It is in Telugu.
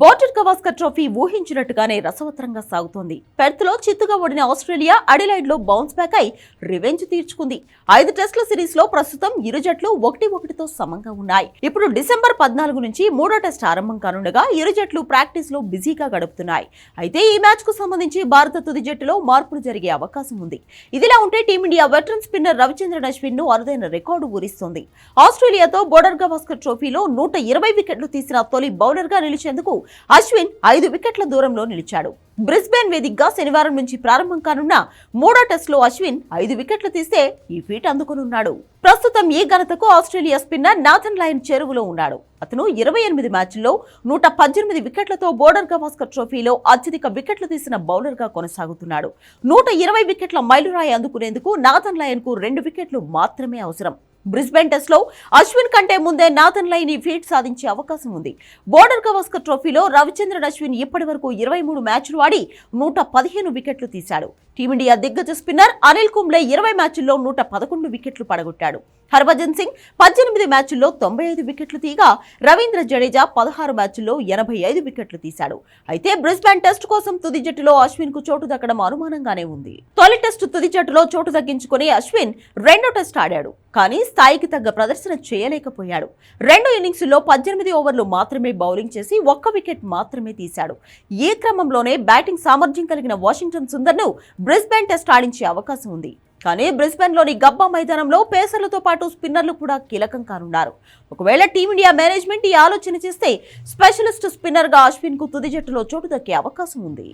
బోర్డర్ గవాస్కర్ ట్రోఫీ ఊహించినట్టుగానే రసవత్తరంగా సాగుతోంది. పెర్త్లో చిత్తుగా ఓడిన ఆస్ట్రేలియా అడిలైడ్లో బౌన్స్ బ్యాక్ అయి రివెంజ్ తీర్చుకుంది. ఐదు టెస్టుల సిరీస్లో ప్రస్తుతం ఇరు జట్లు ఒకటి ఒకటితో సమంగా ఉన్నాయి. ఇప్పుడు డిసెంబర్ పద్నాలుగు నుంచి మూడో టెస్ట్ ఆరంభం కానుండగా ఇరు జట్లు ప్రాక్టీస్లో బిజీగా గడుపుతున్నాయి. అయితే ఈ మ్యాచ్కు సంబంధించి భారత తుది జట్టులో మార్పులు జరిగే అవకాశం ఉంది. ఇదిలా ఉంటే Team India veteran spinner Ravichandran అశ్విన్ను అరుదైన రికార్డు ఊరిస్తోంది. ఆస్ట్రేలియాతో బోర్డర్ గవాస్కర్ ట్రోఫీలో నూట ఇరవై వికెట్లు తీసిన తొలి బౌలర్గా నిలిచేందుకు అశ్విన్ ఐదు వికెట్ల దూరంలో నిలిచాడు. బ్రిస్బేన్ వేదికగా శనివారం నుంచి ప్రారంభం కానున్న మూడో టెస్టులో అశ్విన్ ఐదు వికెట్లు తీస్తే ఈ ఫీట్ అందుకునున్నాడు. ప్రస్తుతం ఈ ఘనతకు ఆస్ట్రేలియా స్పిన్నర్ నాథన్ లయన్ చేరువలో ఉన్నాడు. అతను ఇరవై ఎనిమిది మ్యాచ్ల్లో నూట పద్దెనిమిది వికెట్లతో బోర్డర్ గవాస్కర్ ట్రోఫీలో అత్యధిక వికెట్లు తీసిన బౌలర్గా కొనసాగుతున్నాడు. నూట ఇరవై వికెట్ల మైలురాయి అందుకునేందుకు నాథన్ లయన్కు రెండు వికెట్లు మాత్రమే అవసరం. బ్రిస్బెన్ టెస్ట్లో అశ్విన్ కంటే ముందే నాథన్ లైని ఫీట్ సాధించే అవకాశం ఉంది. బోర్డర్ గవాస్కర్ ట్రోఫీలో రవిచంద్రన్ అశ్విన్ ఇప్పటి వరకు ఇరవై మూడు మ్యాచ్లు ఆడి నూట పదిహేను వికెట్లు తీశాడు. టీమిండియా దిగ్గజ స్పిన్నర్ అనిల్ కుంబ్లే ఇరవై మ్యాచ్ల్లో నూట పదకొండు వికెట్లు పడగొట్టాడు. హర్భజన్ సింగ్ పద్దెనిమిది మ్యాచ్ల్లో తొంభై ఐదు వికెట్లు తీగా రవీంద్ర జడేజా పదహారు మ్యాచ్ల్లో ఎనభై ఐదు వికెట్లు తీశాడు. అయితే బ్రిస్బెన్ టెస్ట్ కోసం తుది జట్టులో అశ్విన్కు చోటు దక్కడం అనుమానంగానే ఉంది. తొలి టెస్ట్ తుది జట్టులో చోటు దక్కించుకుని అశ్విన్ రెండో టెస్ట్ ఆడాడు కానీ స్థాయికి తగ్గ ప్రదర్శన చేయలేకపోయాడు. రెండు ఇన్నింగ్స్లో పద్దెనిమిది ఓవర్లు మాత్రమే బౌలింగ్ చేసి ఒక్క వికెట్ మాత్రమే తీశాడు. ఈ క్రమంలోనే బ్యాటింగ్ సామర్థ్యం కలిగిన వాషింగ్టన్ సుందర్ను బ్రిస్బెన్ టెస్ట్ ఆడించే అవకాశం ఉంది. కానీ బ్రిస్బెన్లోని గబ్బా మైదానంలో పేసర్లతో పాటు స్పిన్నర్లు కూడా కీలకం కానున్నారు. ఒకవేళ టీమిండియా మేనేజ్మెంట్ ఈ ఆలోచన చేస్తే స్పెషలిస్ట్ స్పిన్నర్గా అశ్విన్కు తుది జట్టులో చోటు దక్కే అవకాశం ఉంది.